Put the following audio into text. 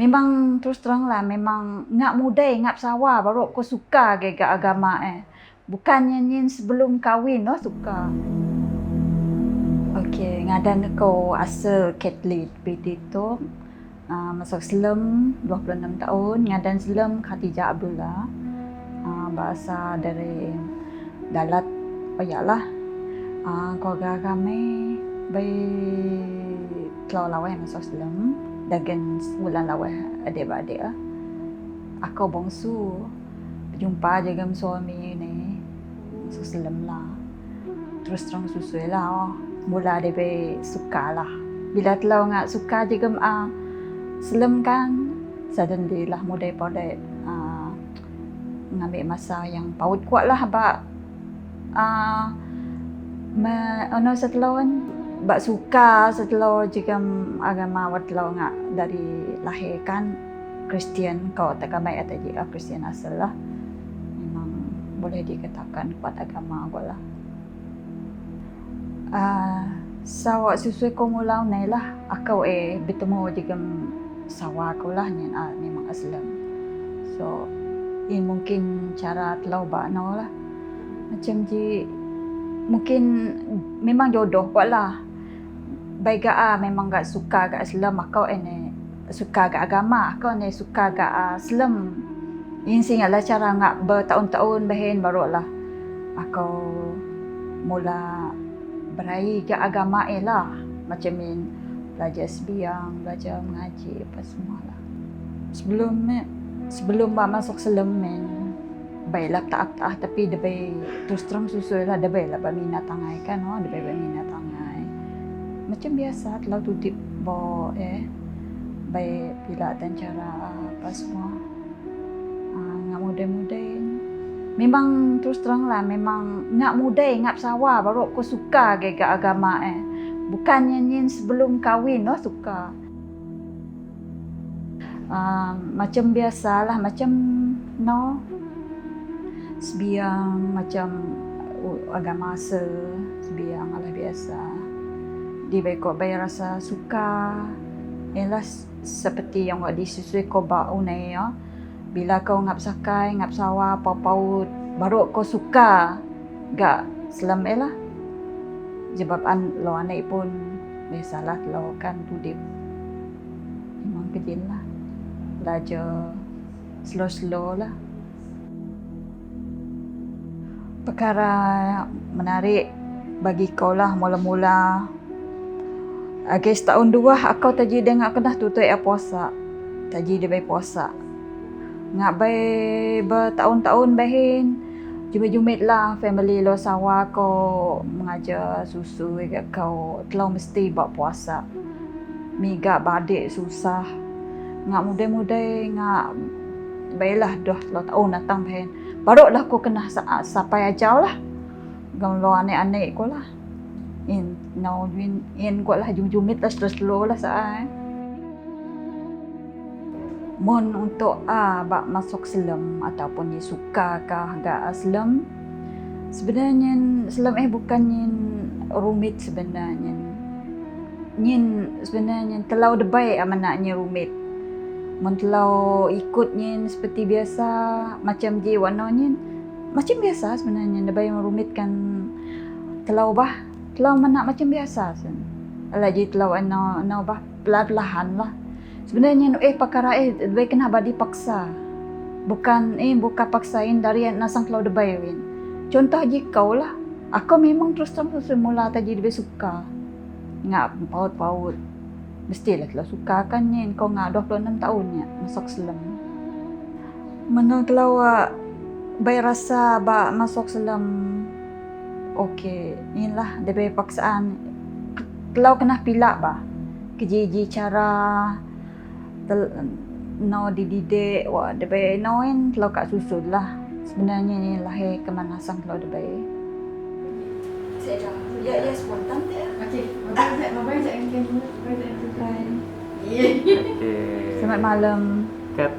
Memang terus terang lah, memang ngak mudai, ngak sawa baru ko suka ke agama eh. Bukannya nyin sebelum kahwin no suka. Okey, ngadan ko asal Catholic PT tu. Uh, masuk Islam 26 tahun, ngadan Islam Khatijah Abdullah. Uh, bahasa dari Dalat oh yalah. Uh, keluarga kami baik kelau lawai masuk Islam dagen bulan lawai adik-beradik lah. Aku bongsu berjumpa dengan suami ni masuk Islam lah. Terus terang susui lah. Oh. Mula dia be suka lah. Bila telau ngak suka juga ah Islam kan suddenly lah mudai pada uh, ngambil masa yang paut kuat lah bak uh, me, ono setelah bak suka setelah jika agama wat telah ngak dari lahir kan Kristian kau tak kamai atau jika Kristian asal lah. Memang boleh dikatakan kuat agama aku lah. Uh, sawak sesuai kau mulau ni lah. Aku eh bertemu jika sawa aku lah ni memang aslam. So ini mungkin cara telau bak no lah. Macam ji mungkin memang jodoh kuat lah baik ah memang gak suka gak Islam aku ini suka gak agama. Aku ni suka gak Islam ini sih lah cara ngak bertahun-tahun bahin baru lah. Aku mula berai gak agama eh lah macam ini belajar sebiang, belajar mengaji apa semua lah. Sebelum sebelum masuk selemen, baiklah tak tak tapi baik terus terang susu lah. Dia baiklah berminat tangai kan, oh baik berminat tangai. Macam biasa telah tutip bo eh baik bila dan cara apa semua. Ah, ngak muda-muda Memang terus terang lah, memang ngak muda, ngak sawa baru aku suka ke agama eh. Bukannya nyin sebelum kahwin no suka. Uh, macam biasalah macam no sebiang macam uh, agama se sebiang ala biasa. Di baik kau bayar rasa suka. Ialah seperti yang wak disusui kau bau ni ya. Bila kau ngap sakai, ngap sawa, paut baru kau suka. Gak selam elah sebab an lo anak pun biasalah lo kan tudip memang kecil lah belajar slow-slow lah perkara menarik bagi kau lah mula-mula Agak setahun dua aku taji dengar kena tutup ya puasa. Taji dia baik puasa. Ngak baik bertahun-tahun bahin. Jumit-jumit lah family lo sawa ko mengajar susu ke kau telah mesti buat puasa. Miga badik susah. Ngak muda-muda ngak baiklah dah lo tahu datang pen. Baru lah ko kena sa sampai aja lah. Gam lo anek-anek ko lah. No win in lah jum-jumit lah terus lo lah sa. Eh. Mon untuk a ah, bak masuk Islam ataupun ni suka kah gak Islam sebenarnya Islam eh bukannya rumit sebenarnya. Nyin sebenarnya terlalu debai amanaknya rumit. Mon terlalu ikutnya seperti biasa macam je warnanya macam biasa sebenarnya debai merumitkan terlalu bah terlalu mana macam biasa sen lagi terlalu ana ana bah pelan-pelan lah Sebenarnya eh perkara eh lebih kena badi paksa. Bukan eh buka paksain dari nasang kelau debai win. Contoh je kau lah. Aku memang terus terang semula tadi lebih suka. Ngak paut-paut. Mestilah telah suka kan ni. Kau ngak 26 tahun ya masuk selam. Mana kalau bayar rasa ba masuk selam. Okey, inilah dia paksaan. Kalau kena pilak ba. Keji-ji cara tel, no dididik. Wah de bay no in lo kat susu lah. Sebenarnya ni lahir kemanasan kalau de bay saya dah ya ya spontan tak okey mabay tak mabay tak yang kan mabay tak yang Selamat malam. Kat